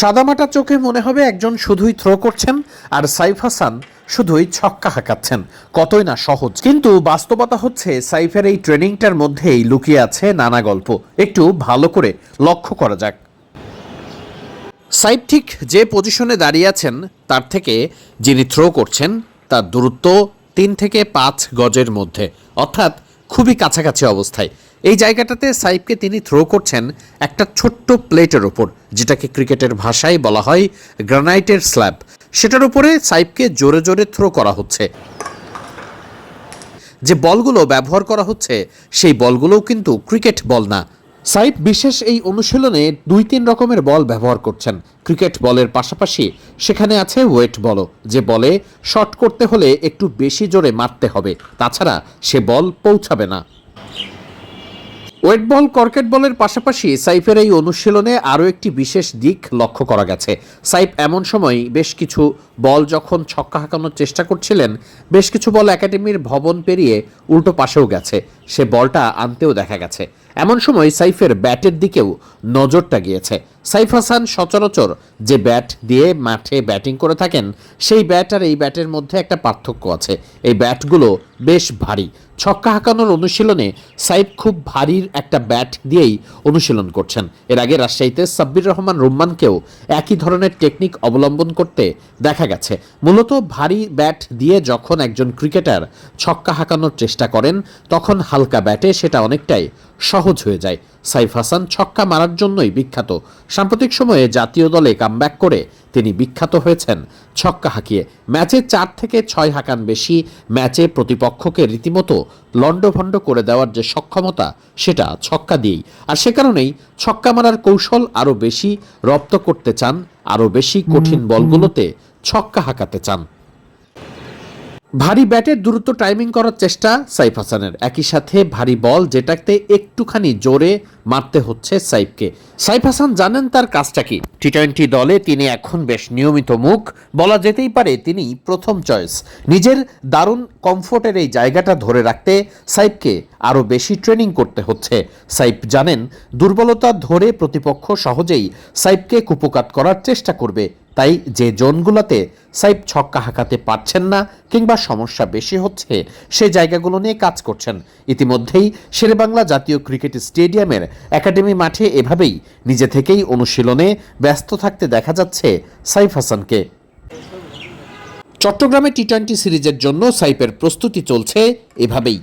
সাদামাটা চোখে মনে হবে একজন শুধুই থ্রো করছেন আর সাইফ হাসান শুধুই ছক্কা হাঁকাচ্ছেন। কতই না সহজ। কিন্তু বাস্তবতা হচ্ছে সাইফের এই ট্রেনিংটার মধ্যেই লুকিয়ে আছে নানা গল্প। একটু ভালো করে লক্ষ্য করা যাক। সাইফ ঠিক যে পজিশনে দাঁড়িয়ে আছেন, তার থেকে যিনি থ্রো করছেন, তার দূরত্ব তিন থেকে পাঁচ গজের মধ্যে। অর্থাৎ খুবই কাছাকাছি অবস্থায়। এই জায়গাটাতে সাইফকে তিনি থ্রো করছেন একটা ছোট্ট প্লেটের ওপর যেটাকে ক্রিকেটের ভাষায় বলা হয় গ্রানাইটের স্ল্যাব। সেটার উপরে সাইফকে জোরে জোরে থ্রো করা হচ্ছে। যে বলগুলো ব্যবহার করা হচ্ছে, সেই বলগুলোও কিন্তু ক্রিকেট বল না। সাইফ বিশেষ এই অনুশীলনে দুই তিন রকমের বল ব্যবহার করছেন। ক্রিকেট বলের পাশাপাশি সেখানে আছে ওয়েট বলও, যে বলে শট করতে হলে একটু বেশি জোরে মারতে হবে, তাছাড়া সে বল পৌঁছাবে না। ওয়েট বল, কর্কেট বলের পাশাপাশি সাইফের এই অনুশীলনে আরও একটি বিশেষ দিক লক্ষ্য করা গেছে। সাইফ এমন সময় বেশ কিছু বল যখন ছক্কা হাঁকানোর চেষ্টা করছিলেন, বেশ কিছু বল একাডেমির ভবন পেরিয়ে উল্টো পাশেও গেছে। সে বলটা আনতেও দেখা গেছে। এমন সময় সাইফের ব্যাটের দিকেও নজরটা গিয়েছে সাইফ হাসান সচরাচর যে ব্যাট দিয়ে মাঠে ব্যাটিং করে থাকেন, সেই ব্যাট আর এই ব্যাটের মধ্যে একটা পার্থক্য আছে। এই ব্যাটগুলো বেশ ভারী। ছক্কা হাঁকানোর অনুশীলনে সাইফ খুব ভারীর একটা ব্যাট দিয়েই অনুশীলন করছেন। এর আগে রাজশাহীতে সাব্বির রহমান রুম্মানকেও একই ধরনের টেকনিক অবলম্বন করতে দেখা গেছে। মূলত ভারী ব্যাট দিয়ে যখন একজন ক্রিকেটার ছক্কা হাঁকানোর চেষ্টা করেন, তখন হালকা ব্যাটে সেটা অনেকটাই সহজ হয়ে যায়। সাইফ হাসান ছক্কা মারার জন্যই বিখ্যাত। সাম্প্রতিক সময়ে জাতীয় দলে কামব্যাক করে তিনি বিখ্যাত হয়েছেন ছক্কা হাঁকিয়ে। ম্যাচে চার থেকে ছয় হাঁকান বেশি, ম্যাচে প্রতিপক্ষকে রীতিমতো লণ্ডভণ্ড করে দেওয়ার যে সক্ষমতা সেটা ছক্কা দিয়েই। আর সে কারণেই ছক্কা মারার কৌশল আরও বেশি রপ্ত করতে চান আরও বেশি কঠিন বলগুলোতে ছক্কা হাঁকাতে চান। ভারী ব্যাটের দ্রুত টাইমিং করার চেষ্টা সাইফ হাসানের। একই সাথে ভারী বল যেটাতে একটুখানি জোরে মারতে হচ্ছে সাইফকে। সাইফ হাসান জানেন তার কাজটা কি? টি টোয়েন্টি দলে তিনি এখন বেশ নিয়মিত মুখ, বলা যেতেই পারে তিনি প্রথম চয়েস নিজের দারুণ কমফোর্টের এই জায়গাটা ধরে রাখতে সাইফকে আরও বেশি ট্রেনিং করতে হচ্ছে। সাইফ জানেন, দুর্বলতা ধরে প্রতিপক্ষ সহজেই সাইফকে কুপকাত করার চেষ্টা করবে। তাই যে জোনগুলোতে সাইফ ছক্কা হাঁকাতে পারছেন না কিংবা সমস্যা বেশি হচ্ছে, সে জায়গাগুলো নিয়ে কাজ করছেন। ইতিমধ্যেই শেরেবাংলা জাতীয় ক্রিকেট স্টেডিয়ামের একাডেমি মাঠে এভাবেই নিজে থেকেই অনুশীলনে ব্যস্ত থাকতে দেখা যাচ্ছে সাইফ হাসানকে। চট্টগ্রামে টি টোয়েন্টি সিরিজের জন্য সাইফের প্রস্তুতি চলছে এভাবেই।